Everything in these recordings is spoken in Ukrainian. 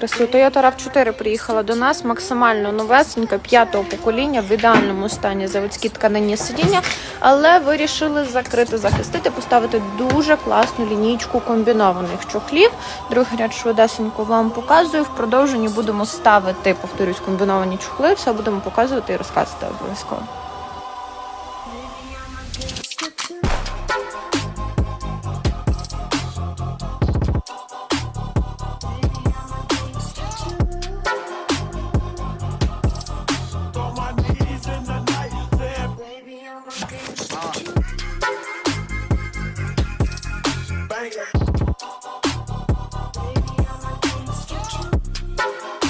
Красу. Toyota RAV4 приїхала до нас максимально новесенька, п'ятого покоління, в ідеальному стані заводські тканинні сидіння, але вирішили закрити, захистити, поставити дуже класну лінійку комбінованих чохлів. Другий ряд швидесенько вам показую. В продовженні будемо ставити, повторюсь, комбіновані чохли. Все будемо показувати і розказувати обов'язково. Thank you.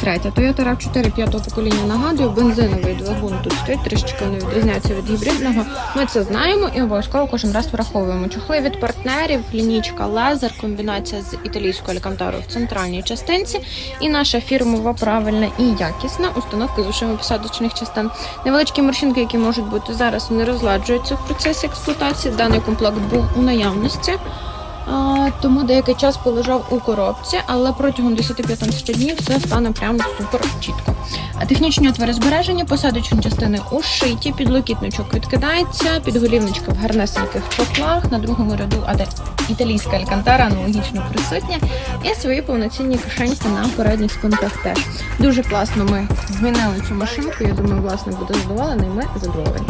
Третя Toyota RAV4 п'ятого покоління нагадую, бензиновий двигун тут стоїть, трішечки не відрізняється від гібридного. Ми це знаємо і обов'язково кожен раз враховуємо. Чохли від партнерів, лінічка лазер, комбінація з італійською алькантарою в центральній частинці. І наша фірмова правильна і якісна установка з ушами посадочних частин. Невеличкі морщинки, які можуть бути зараз, не розладжуються в процесі експлуатації. Даний комплект був у наявності. Тому деякий час полежав у коробці, але протягом 10-15 днів все стане прямо супер чітко. А технічні отвори збереження, посадочні частини ушиті, підлокітничок відкидається, підголівничка в гарнесеньких чохлах, на другому ряду італійська алькантара аналогічно присутня, і свої повноцінні кишеньки на передніх спинках теж. Дуже класно ми змінили цю машинку. Я думаю, власник буде задоволений. Ми задоволені.